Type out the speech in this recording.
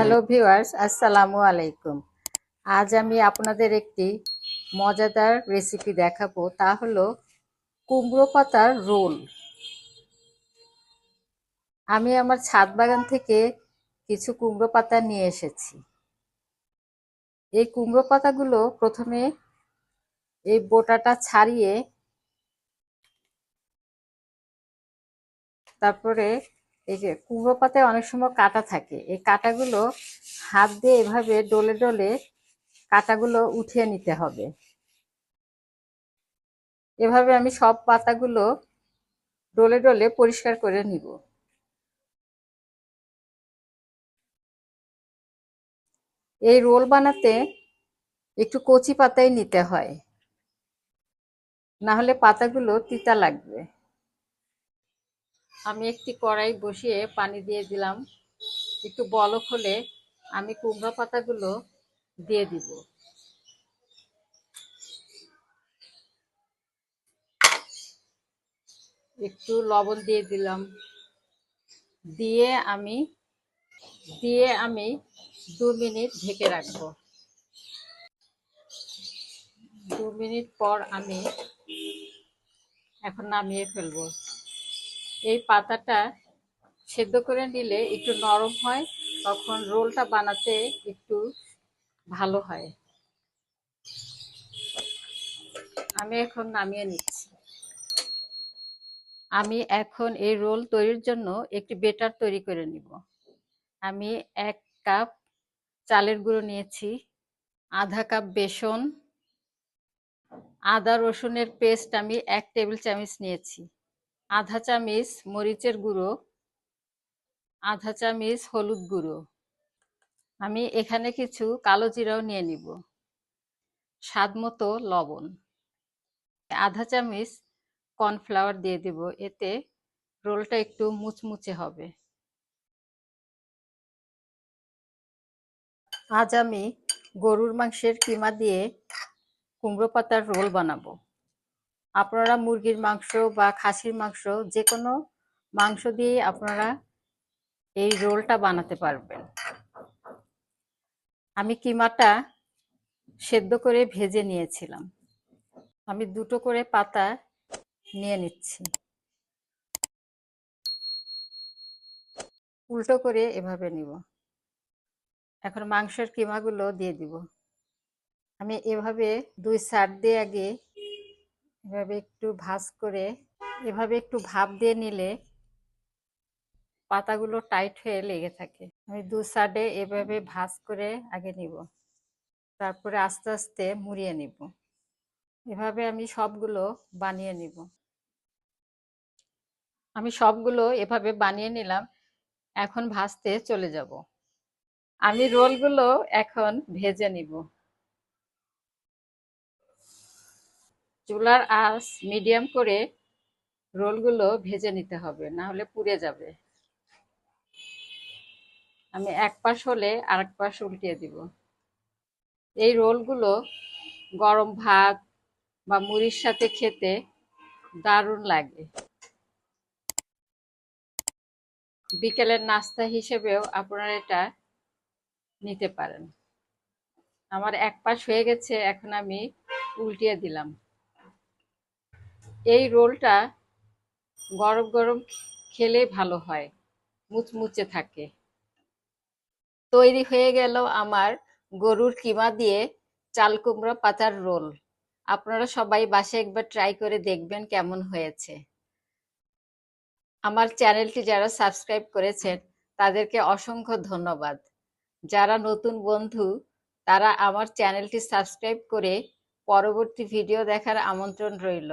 Hello viewers আসসালামু আলাইকুম আজ আমি আপনাদের একটি মজাদার রেসিপি দেখাবো। তা হলো কুমড়ো পাতার রোল। আমি আমার ছাদ বাগান থেকে কিছু কুমড়ো পাতা নিয়ে এসেছি। এই কুমড়ো পাতাগুলো প্রথমে এই বোটাটা ছাড়িয়ে তারপরে এই যে কুমড়ো পাতায় অনেক সময় কাটা থাকে। এই কাটাগুলো হাত দিয়ে এভাবে ডলে ডলে কাটাগুলো উঠিয়ে নিতে হবে। এভাবে আমি সব পাতাগুলো ডলে ডলে পরিষ্কার করে নিব। এই রোল বানাতে একটু কচি পাতাই নিতে হয়। না হলে পাতাগুলো তিতা লাগবে। আমি একটি কড়াই বসিয়ে পানি দিয়ে দিলাম। একটু বলক হলে আমি কুমড়া পাতাগুলো দিয়ে দিব। একটু লবণ দিয়ে দিলাম। দিয়ে আমি দিয়ে আমি দু মিনিট ঢেকে রাখব। দু মিনিট পর আমি এখন নামিয়ে ফেলব। এই পাতাটা সেদ্ধ করে নিলে একটু নরম হয়, তখন রোলটা বানাতে একটু ভালো হয়। আমি এখন নামিয়ে নিচ্ছি। আমি এখন এই রোল তৈরির জন্য একটি বেটার তৈরি করে নিব। আমি এক কাপ চালের গুঁড়ো নিয়েছি, আধা কাপ বেসন, আদা রসুনের পেস্ট, আমি এক টেবিল চামচ নিয়েছি। আধা চামচ মরিচের গুঁড়ো, আধা চামচ হলুদ গুঁড়ো। আমি এখানে কিছু কালো জিরাও নিয়ে নিব। স্বাদ মতো লবণ। আধা চামচ কর্নফ্লাওয়ার দিয়ে দিব, এতে রোলটা একটু মুচমুচে হবে। আজ আমি গরুর মাংসের কিমা দিয়ে কুমড়ো পাতার রোল বানাবো। আপনারা মুরগির মাংস বা খাসির মাংস যে কোনো মাংস দিয়ে আপনারা এই রোলটা বানাতে পারবেন। আমি কিমাটা সেদ্ধ করে ভেজে নিয়েছিলাম। আমি দুটো করে পাতা নিয়ে নিচ্ছি। উল্টো করে এভাবে নিব। এখন মাংসের কিমাগুলো দিয়ে দিব। আমি এভাবে দুই সাইড দিয়ে আগে এভাবে একটু ভাজ করে, এভাবে একটু ভাপ দিয়ে নিলে পাতাগুলো টাইট হয়ে লেগে থাকে। আমি দু সাইডে এভাবে ভাজ করে আগে নিব, তারপরে আস্তে আস্তে মুড়িয়ে নিব। এভাবে আমি সবগুলো বানিয়ে নিব। আমি সবগুলো এভাবে বানিয়ে নিলাম, এখন ভাজতে চলে যাব। আমি রোলগুলো এখন ভেজে নিব। চুলার আঁচ মিডিয়াম করে রোলগুলো ভেজে নিতে হবে, না হলে পুড়ে যাবে। আমি এক পাশ হলে আরেক পাশ উল্টিয়ে দিব। এই রোলগুলো গরম ভাত বা মুড়ির সাথে খেতে দারুণ লাগে। বিকেলের নাস্তা হিসেবেও আপনারা এটা নিতে পারেন। আমার এক পাশ হয়ে গেছে, এখন আমি উল্টিয়ে দিলাম। এই রোলটা গরম গরম খেলে ভালো হয়, মুচমুচে থাকে। তৈরি হয়ে গেল আমার গরুর কিমা দিয়ে চাল কুমড়া পাতার রোল। আপনারা সবাই বাসে একবার ট্রাই করে দেখবেন কেমন হয়েছে। আমার চ্যানেলটি যারা সাবস্ক্রাইব করেছেন, তাদেরকে অসংখ্য ধন্যবাদ। যারা নতুন বন্ধু, তারা আমার চ্যানেলটি সাবস্ক্রাইব করে পরবর্তী ভিডিও দেখার আমন্ত্রণ রইল।